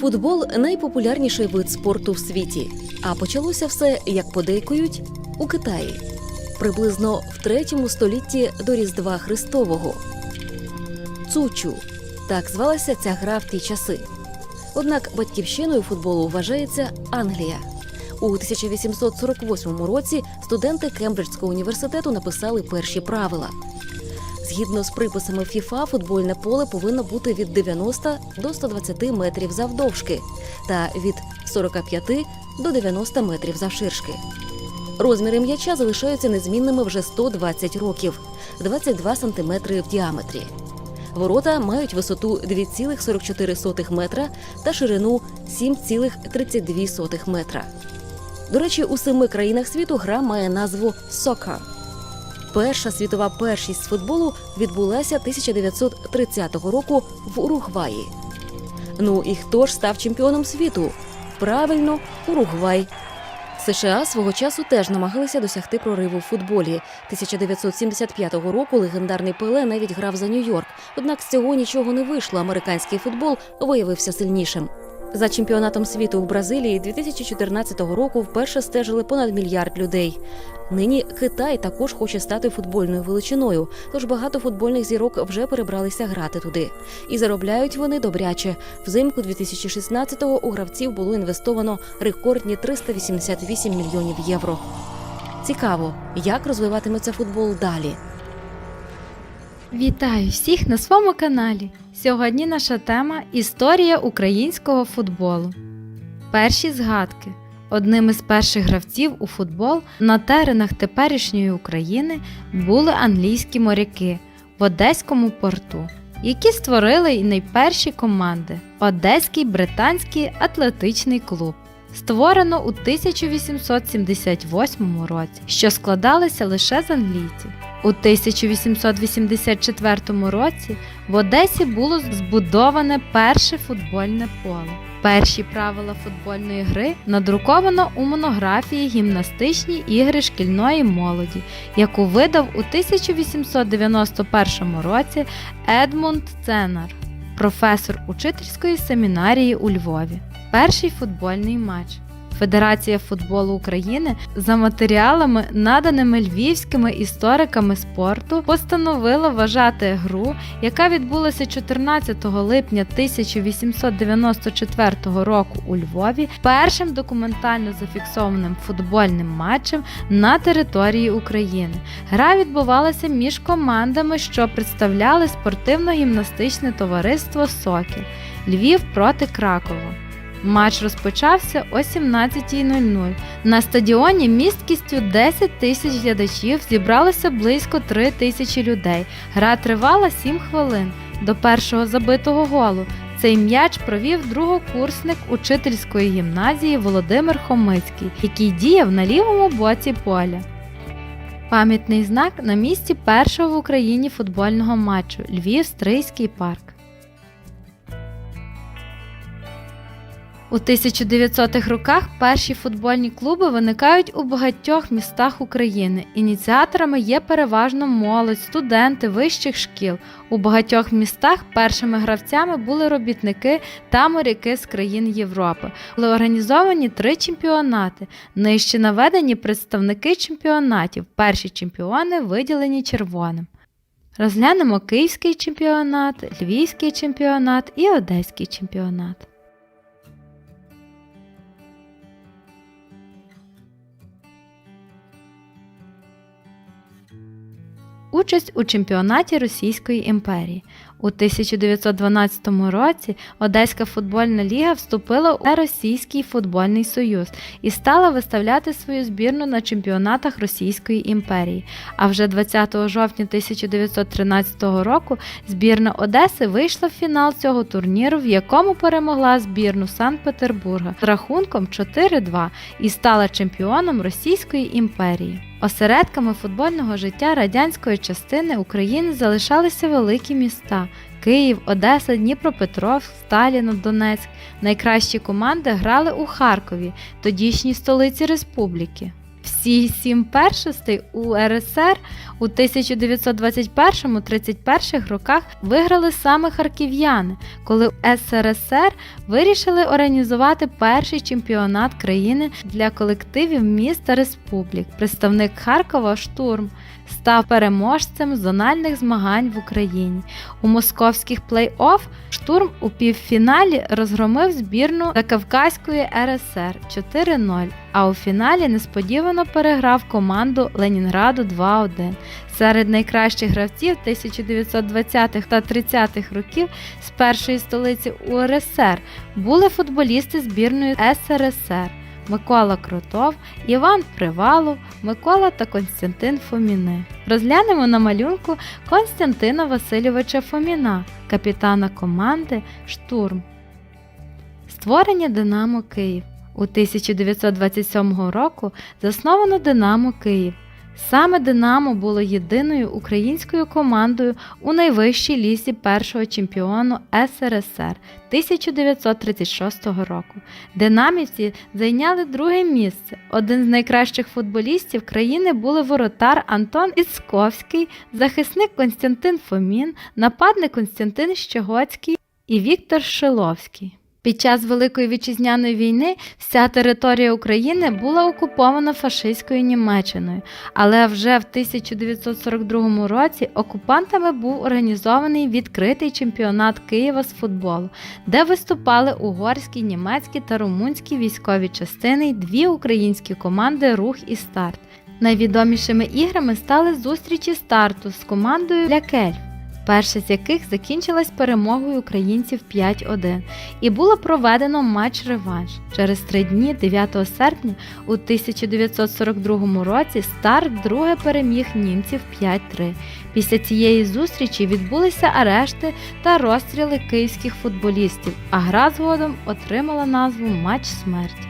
Футбол найпопулярніший вид спорту в світі. А почалося все, як подейкують, у Китаї, приблизно в третьому столітті до Різдва Христового. Цучу так звалася ця гра в ті часи. Однак батьківщиною футболу вважається Англія. У 1848 році студенти Кембриджського університету написали перші правила. Згідно з приписами ФІФА, футбольне поле повинно бути від 90 до 120 метрів завдовжки та від 45 до 90 метрів завширшки. Розміри м'яча залишаються незмінними вже 120 років 22 сантиметри в діаметрі. Ворота мають висоту 2,44 метра та ширину 7,32 метра. До речі, у семи країнах світу гра має назву «Soccer». Перша світова першість з футболу відбулася 1930 року в Уругваї. Ну і хто ж став чемпіоном світу? Правильно, Уругвай. США свого часу теж намагалися досягти прориву в футболі. 1975 року легендарний Пеле навіть грав за Нью-Йорк. Однак з цього нічого не вийшло. Американський футбол виявився сильнішим. За чемпіонатом світу в Бразилії 2014 року вперше стежили понад мільярд людей. Нині Китай також хоче стати футбольною величиною, тож багато футбольних зірок вже перебралися грати туди. І заробляють вони добряче. Взимку 2016-го у гравців було інвестовано рекордні 388 мільйонів євро. Цікаво, як розвиватиметься футбол далі. Вітаю всіх на своєму каналі. Сьогодні наша тема Історія українського футболу. Перші згадки. Одним із перших гравців у футбол на теренах теперішньої України були англійські моряки в Одеському порту, які створили й найперші команди Одеський британський атлетичний клуб. Створено у 1878 році, що складалося лише з англійців. У 1884 році в Одесі було збудоване перше футбольне поле. Перші правила футбольної гри надруковано у монографії Гімнастичні ігри шкільної молоді, яку видав у 1891 році Едмунд Ценар, професор учительської семінарії у Львові. Перший футбольний матч. Федерація футболу України за матеріалами, наданими львівськими істориками спорту, постановила вважати гру, яка відбулася 14 липня 1894 року у Львові, першим документально зафіксованим футбольним матчем на території України. Гра відбувалася між командами, що представляли спортивно-гімнастичне товариство Сокіл Львів проти Кракова. Матч розпочався о 17.00. На стадіоні місткістю 10 тисяч глядачів зібралося близько 3 тисячі людей. Гра тривала 7 хвилин до першого забитого голу. Цей м'яч провів другокурсник учительської гімназії Володимир Хомицький, який діяв на лівому боці поля. Пам'ятний знак на місці першого в Україні футбольного матчу Львів Стрийський парк. У 1900-х роках перші футбольні клуби виникають у багатьох містах України. Ініціаторами є переважно молодь, студенти вищих шкіл. У багатьох містах першими гравцями були робітники та моряки з країн Європи. Були організовані три чемпіонати. Нижче наведені представники чемпіонатів. Перші чемпіони виділені червоним. Розглянемо Київський чемпіонат, Львівський чемпіонат і Одеський чемпіонат. Участь у чемпіонаті Російської імперії. У 1912 році Одеська футбольна ліга вступила у Російський футбольний союз і стала виставляти свою збірну на чемпіонатах Російської імперії. А вже 20 жовтня 1913 року збірна Одеси вийшла в фінал цього турніру, в якому перемогла збірну Санкт-Петербурга з рахунком 4-2 і стала чемпіоном Російської імперії. Осередками футбольного життя радянської частини України залишалися великі міста Київ, Одеса, Дніпропетровськ, Сталіно, Донецьк. Найкращі команди грали у Харкові, тодішній столиці республіки. Всі сім першостей УРСР у 1921-31 роках виграли саме харків'яни, коли СРСР вирішили організувати перший чемпіонат країни для колективів міст та республік. Представник Харкова Штурм став переможцем зональних змагань в Україні. У московських плей-офф штурм у півфіналі розгромив збірну Закавказької РСР 4-0, а у фіналі несподівано переграв команду Ленінграду 2-1. Серед найкращих гравців 1920-х та 30-х років з першої столиці УРСР були футболісти збірної СРСР. Микола Крутов, Іван Привалов, Микола та Константин Фоміни. Розглянемо на малюнку Константина Васильовича Фоміна, капітана команди Штурм. Створення Динамо Київ. У 1927 року засновано Динамо Київ. Саме Динамо було єдиною українською командою у найвищій лісі першого чемпіону СРСР 1936 року. Динамівці зайняли друге місце. Один з найкращих футболістів країни були воротар Антон Іцковський, захисник Константин Фомін, нападник Константин Щегоцький і Віктор Шиловський. Під час Великої вітчизняної війни вся територія України була окупована фашистською Німеччиною, але вже в 1942 році окупантами був організований відкритий чемпіонат Києва з футболу, де виступали угорські, німецькі та румунські військові частини й дві українські команди Рух і Старт. Найвідомішими іграми стали зустрічі старту з командою Лякель перша з яких закінчилась перемогою українців 5-1, і було проведено матч-реванш. Через три дні, 9 серпня, у 1942 році старт вдруге переміг німців 5-3. Після цієї зустрічі відбулися арешти та розстріли київських футболістів, а гра згодом отримала назву Матч смерті.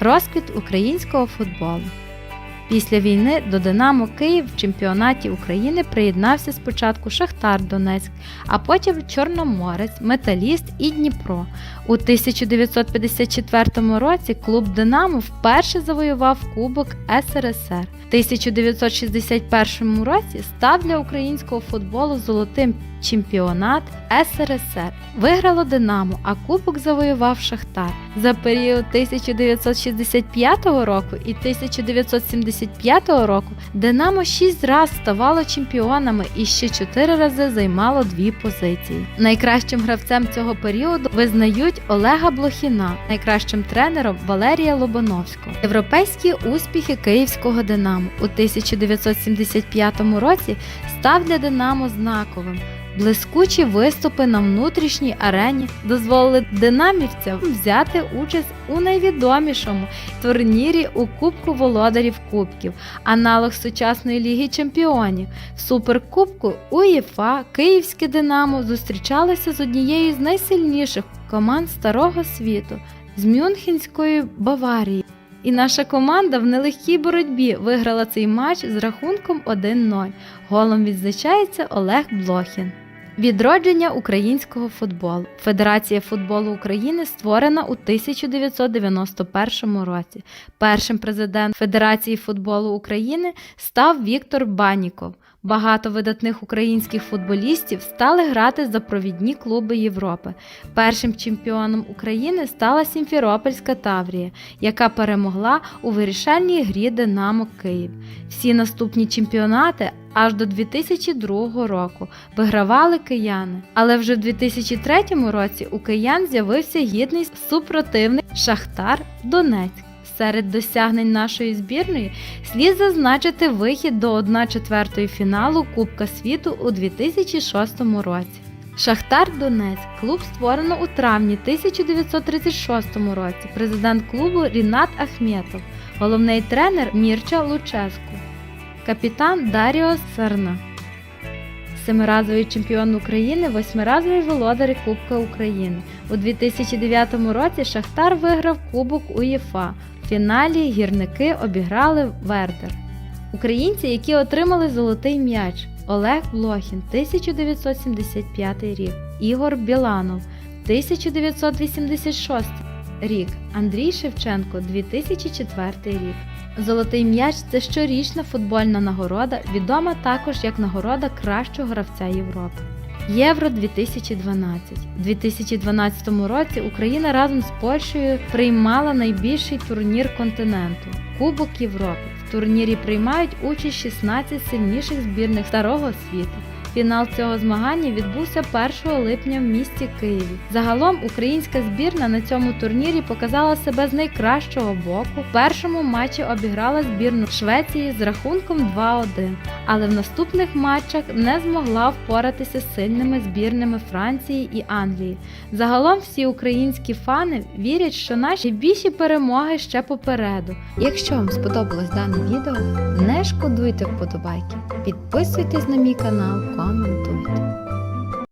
Розквіт українського футболу. Після війни до Динамо Київ в чемпіонаті України приєднався спочатку Шахтар Донецьк, а потім Чорноморець, Металіст і Дніпро. У 1954 році клуб Динамо вперше завоював Кубок СРСР. В 1961 році став для українського футболу золотим чемпіонат СРСР. Виграло Динамо, а кубок завоював Шахтар. За період 1965 року і 1975 року Динамо 6 разів ставало чемпіонами і ще 4 рази займало дві позиції. Найкращим гравцем цього періоду визнають Олега Блохіна, найкращим тренером Валерія Лобановського. Європейські успіхи київського Динамо у 1975 році став для Динамо знаковим. Блискучі виступи на внутрішній арені дозволили динамівцям взяти участь у найвідомішому турнірі у Кубку володарів Кубків, аналог сучасної Ліги Чемпіонів. В Суперкубку УЄФА Київське Динамо зустрічалося з однією з найсильніших команд Старого світу з Мюнхенської Баварії. І наша команда в нелегкій боротьбі виграла цей матч з рахунком 1-0. Голом відзначається Олег Блохін. Відродження українського футболу. Федерація футболу України створена у 1991 році. Першим президентом Федерації футболу України став Віктор Баніков. Багато видатних українських футболістів стали грати за провідні клуби Європи. Першим чемпіоном України стала Сімферопольська Таврія, яка перемогла у вирішальній грі Динамо Київ. Всі наступні чемпіонати аж до 2002 року вигравали кияни. Але вже в 2003 році у киян з'явився гідний супротивник Шахтар Донецьк. Серед досягнень нашої збірної слід зазначити вихід до 1-4 фіналу Кубка світу у 2006 році. Шахтар Донецьк клуб створено у травні 1936 році. Президент клубу Рінат Ахметов, головний тренер Мірча Луческу, капітан Даріо Сарна. Семиразовий чемпіон України, восьмиразовий володар Кубка України. У 2009 році Шахтар виграв Кубок УЄФА. Фіналі гірники обіграли Вердер. Українці, які отримали золотий м'яч Олег Блохін 1975 рік, Ігор Біланов 1986 рік, Андрій Шевченко 2004 рік. Золотий м'яч це щорічна футбольна нагорода, відома також як нагорода кращого гравця Європи. Євро 2012 У 2012 році Україна разом з Польщею приймала найбільший турнір континенту Кубок Європи. В турнірі приймають участь 16 сильніших збірних старого світу. Фінал цього змагання відбувся 1 липня в місті Києві. Загалом українська збірна на цьому турнірі показала себе з найкращого боку. В першому матчі обіграла збірну Швеції з рахунком 2-1, але в наступних матчах не змогла впоратися з сильними збірними Франції і Англії. Загалом всі українські фани вірять, що наші більші перемоги ще попереду. Якщо вам сподобалось дане відео, не шкодуйте вподобайки. Підписуйтесь на мій канал, коментуйте.